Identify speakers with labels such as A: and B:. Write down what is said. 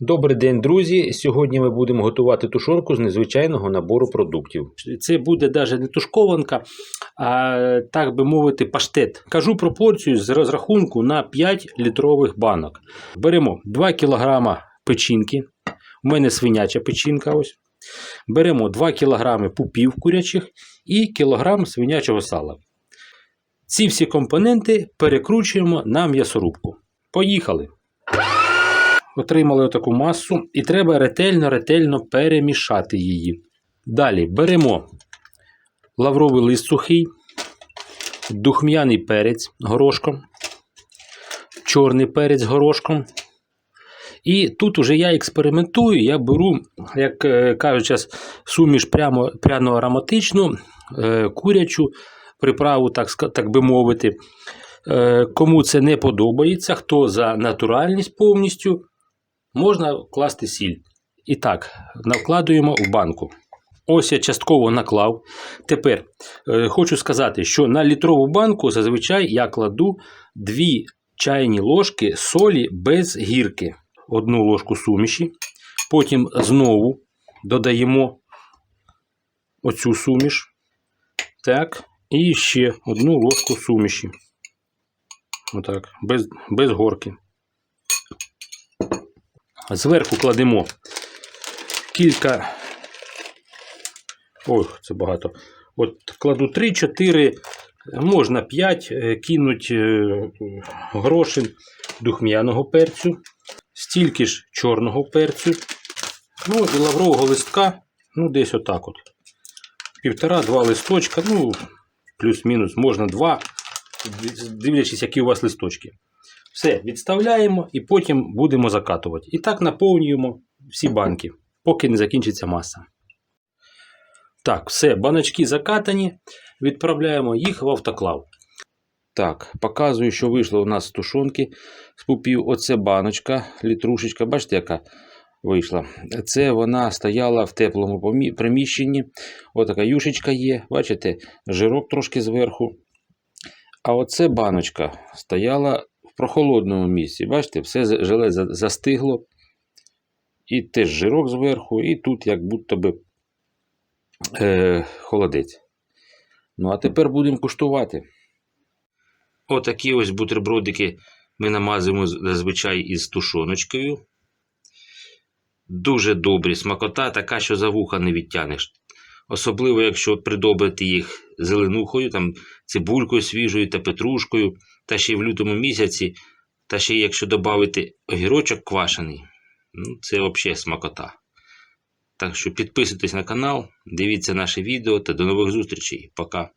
A: Добрий день, друзі! Сьогодні ми будемо готувати тушонку з незвичайного набору продуктів. Це буде навіть не тушкованка, а так би мовити, паштет. Кажу пропорцію з розрахунку на 5 літрових банок. Беремо 2 кг печінки. У мене свиняча печінка. ось. Беремо 2 кг пупів курячих і кілограм свинячого сала. Ці всі компоненти перекручуємо на м'ясорубку. Поїхали! Отримали таку масу, і треба ретельно-ретельно перемішати її. Далі беремо лавровий лист сухий, духм'яний перець горошком, чорний перець горошком. І тут уже я експериментую, я беру, як е, кажуть, суміш прямо пряно-ароматичну, е, курячу приправу, так, так би мовити. Е, Кому це не подобається, хто за натуральність повністю, можна класти сіль. І так, накладуємо в банку. Ось я частково наклав. Тепер е, хочу сказати, що на літрову банку зазвичай я кладу 2 чайні ложки солі без гірки. Одну ложку суміші. Потім знову додаємо оцю суміш. Так. І ще одну ложку суміші. Отак, без, без горки. Зверху кладемо кілька. Ой, це багато. От кладу 3-4, можна 5, кинуть грошин духм'яного перцю, стільки ж чорного перцю. Ну і лаврового листка, ну десь отак от. Півтора-два листочка, ну, плюс-мінус, можна два, дивлячись, які у вас листочки. Все, відставляємо і потім будемо закатувати. І так наповнюємо всі банки, поки не закінчиться маса. Так, все, баночки закатані. Відправляємо їх в автоклав. Так, показую, що вийшло у нас з тушонки з пупів. Оце баночка, літрушечка. Бачите, яка вийшла. Це вона стояла в теплому приміщенні. Отака юшечка є. Бачите, жирок трошки зверху. А оце баночка стояла прохолодному місці. Бачите, все желе застигло. І теж жирок зверху, і тут як будто би е, холодець. Ну, а тепер будемо куштувати. Отакі ось бутербродики ми намазуємо зазвичай із тушоночкою. Дуже добрі, смакота така, що за вуха не відтянеш. Особливо, якщо придобрити їх зеленухою, там, цибулькою свіжою та петрушкою, та ще й в лютому місяці, та ще й якщо додати огірочок квашений, ну, це взагалі смакота. Так що підписуйтесь на канал, дивіться наше відео та до нових зустрічей. Пока.